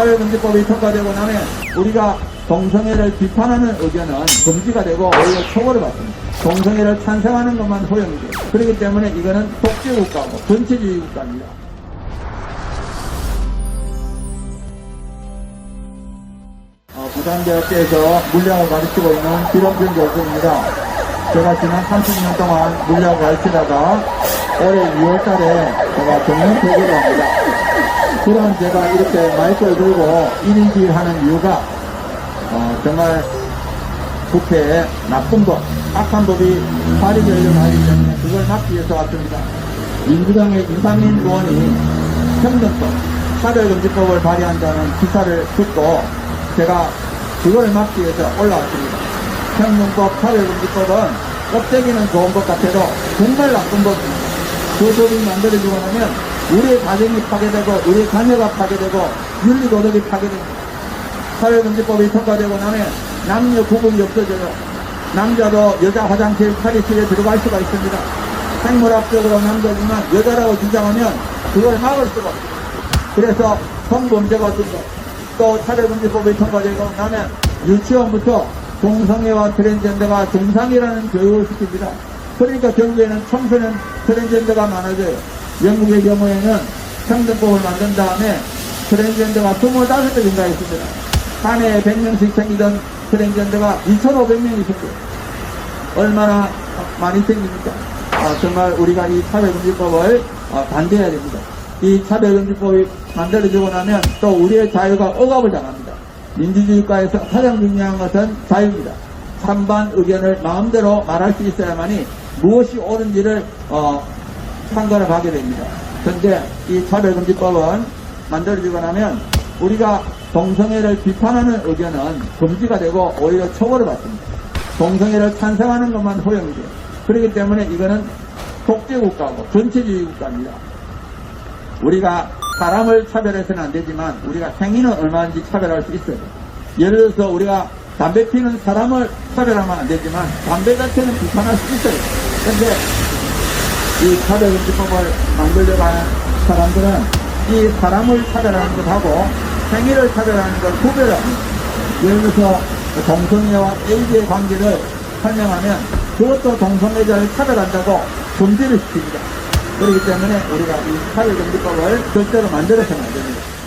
사회금지법이 통과되고 나면 우리가 동성애를 비판하는 의견은 금지가 되고 오히려 처벌을 받습니다. 동성애를 찬성하는 것만 허용이 돼요. 그렇기 때문에 이거는 독재국가고 전체주의 국가입니다. 어, 부산대학교에서 물리학을 가르치고 있는 기rom준 교수입니다. 제가 지난 30년 동안 물리학을 가르치다가 올해 2월 달에 제가 정년 퇴직을 합니다. 그런 제가 이렇게 마이크를 들고 1인기 하는 이유가 어, 정말 국회에 나쁜 법, 악한 법이 발의되려고 하기 때문에 그걸 막기 위해서 왔습니다. 민주당의 이상민 의원이 평등법, 차별금지법을 발의한다는 기사를 듣고 제가 그걸 막기 위해서 올라왔습니다. 평등법, 차별금지법은 껍데기는 좋은 것 같아도 정말 나쁜 법입니다. 그 법이 만들어지고 나면 우리의 가정이 파괴되고 우리의 자녀가 파괴되고 윤리도덕이 파괴됩니다. 사회금지법이 통과되고 나면 남녀 구분이 없어져요. 남자도 여자 화장실 탈의실에 들어갈 수가 있습니다. 생물학적으로 남자지만 여자라고 주장하면 그걸 막을 수가 없습니다. 그래서 성범죄가 없습니다. 또 사회금지법이 통과되고 나면 유치원부터 동성애와 트랜스젠더가 정상이라는 교육을 시킵니다. 그러니까 결국에는 청소년 트랜스젠더가 많아져요. 영국의 경우에는 평등법을 만든 다음에 트랜스젠더가 25명인가 있습니다. 한 해에 100명씩 생기던 트랜스젠더가 2,500명이 생겨요. 얼마나 많이 생깁니까? 아, 정말 우리가 이 차별금지법을 어, 반대해야 됩니다. 이 차별금지법이 만들어지고 나면 또 우리의 자유가 억압을 당합니다. 민주주의국가에서 가장 중요한 것은 자유입니다. 찬반 의견을 마음대로 말할 수 있어야만이 무엇이 옳은지를 어, 판단을 하게 됩니다. 그런데 이 차별금지법은 만들어지고 나면 우리가 동성애를 비판하는 의견은 금지가 되고 오히려 처벌을 받습니다. 동성애를 찬성하는 것만 허용이 돼요. 그렇기 때문에 이거는 독재국가고 전체주의 국가입니다. 우리가 사람을 차별해서는 안 되지만 우리가 행위는 얼마든지 차별할 수 있어요. 예를 들어서 우리가 담배 피는 사람을 차별하면 안 되지만 담배 자체는 비판할 수 있어요. 그런데 이 차별금지법을 만들려고 하는 사람들은 이 사람을 차별하는 것하고 행위를 차별하는 걸 구별합니다. 예를 들어서 동성애와 에이즈의 관계를 설명하면 그것도 동성애자를 차별한다고 금지를 시킵니다. 그렇기 때문에 우리가 이 차별금지법을 절대로 만들어서는 안 됩니다.